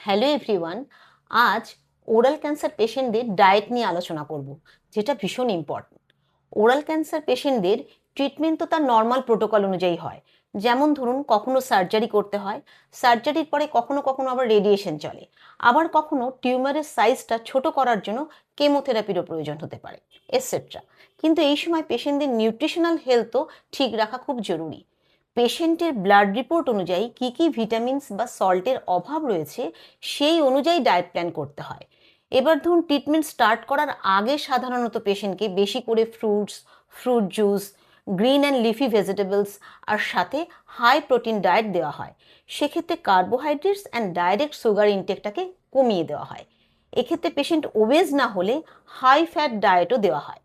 Hello everyone, আজ oral cancer পেশেন্টদের diet নিয়ে আলোচনা করব, যেটা ভীষণ ইম্পর্ট্যান্ট। ওরাল ক্যান্সার পেশেন্টদের ট্রিটমেন্ট তো তার নর্মাল প্রোটোকল অনুযায়ী হয়। যেমন ধরুন, কখনো সার্জারি করতে হয়, সার্জারির পরে কখনো কখনো আবার রেডিয়েশন চলে। আবার কখনো টিউমারের সাইজটা ছোট করার জন্য কেমোথেরাপিরও প্রয়োজন হতে পারে, এটসেট্রা। কিন্তু এই সময় পেশেন্টদের নিউট্রিশনাল হেলথও ঠিক রাখা খুব জরুরি। পেশেন্টের ব্লাড রিপোর্ট অনুযায়ী কি কি ভিটামিনস বা সল্টের অভাব রয়েছে, সেই অনুযায়ী ডায়েট প্ল্যান করতে হয়। এবার ধরুন, ট্রিটমেন্ট স্টার্ট করার আগে সাধারণত পেশেন্টকে বেশি করে fruits, fruit juice, green and leafy vegetables আর সাথে হাই প্রোটিন ডায়েট দেওয়া হয়। সেক্ষেত্রে কার্বোহাইড্রেটস অ্যান্ড ডাইরেক্ট সুগার ইনটেকটাকে কমিয়ে দেওয়া হয়। এক্ষেত্রে পেশেন্ট ওবেজ না হলে হাই ফ্যাট ডায়েটও দেওয়া হয়।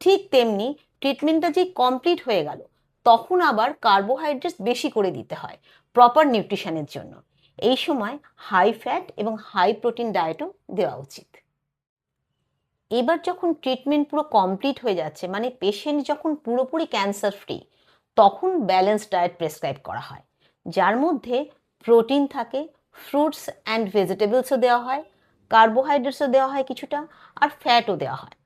ঠিক তেমনি ট্রিটমেন্টটা যেই কমপ্লিট হয়ে গেল তখন আবার কার্বোহাইড্রেটস বেশি করে দিতে হয় প্রপার নিউট্রিশনের জন্য। এই সময় হাই ফ্যাট এবং হাই প্রোটিন ডায়েটও দেওয়া উচিত। এবার যখন ট্রিটমেন্ট পুরো কমপ্লিট হয়ে যাচ্ছে মানে পেশেন্ট যখন পুরোপুরি ক্যান্সার ফ্রি তখন ব্যালেন্স ডায়েট প্রেসক্রাইব করা হয়। যার মধ্যে প্রোটিন থাকে ফ্রুটস অ্যান্ড ভেজিটেবলসও দেওয়া হয় কার্বোহাইড্রেটসও দেওয়া হয় কিছুটা, আর ফ্যাটও দেওয়া হয়।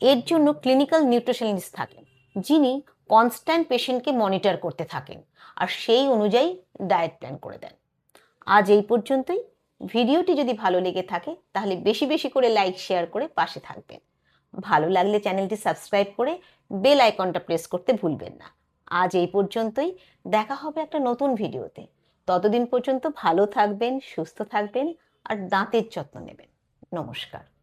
এর জন্য ক্লিনিক্যাল নিউট্রিশনিস্ট থাকেন, যিনি কনস্ট্যান্ট পেশেন্টকে মনিটর করতে থাকেন। আর সেই অনুযায়ী ডায়েট প্ল্যান করে দেন। আজ এই পর্যন্তই। ভিডিওটি যদি ভালো লেগে থাকে, তাহলে বেশি বেশি করে লাইক শেয়ার করে পাশে থাকবেন। ভালো লাগলে চ্যানেলটি সাবস্ক্রাইব করে বেল আইকনটা প্রেস করতে ভুলবেন না। আজ এই পর্যন্তই। দেখা হবে একটা নতুন ভিডিওতে। ততদিন পর্যন্ত ভালো থাকবেন, সুস্থ থাকবেন, আর দাঁতের যত্ন নেবেন। নমস্কার।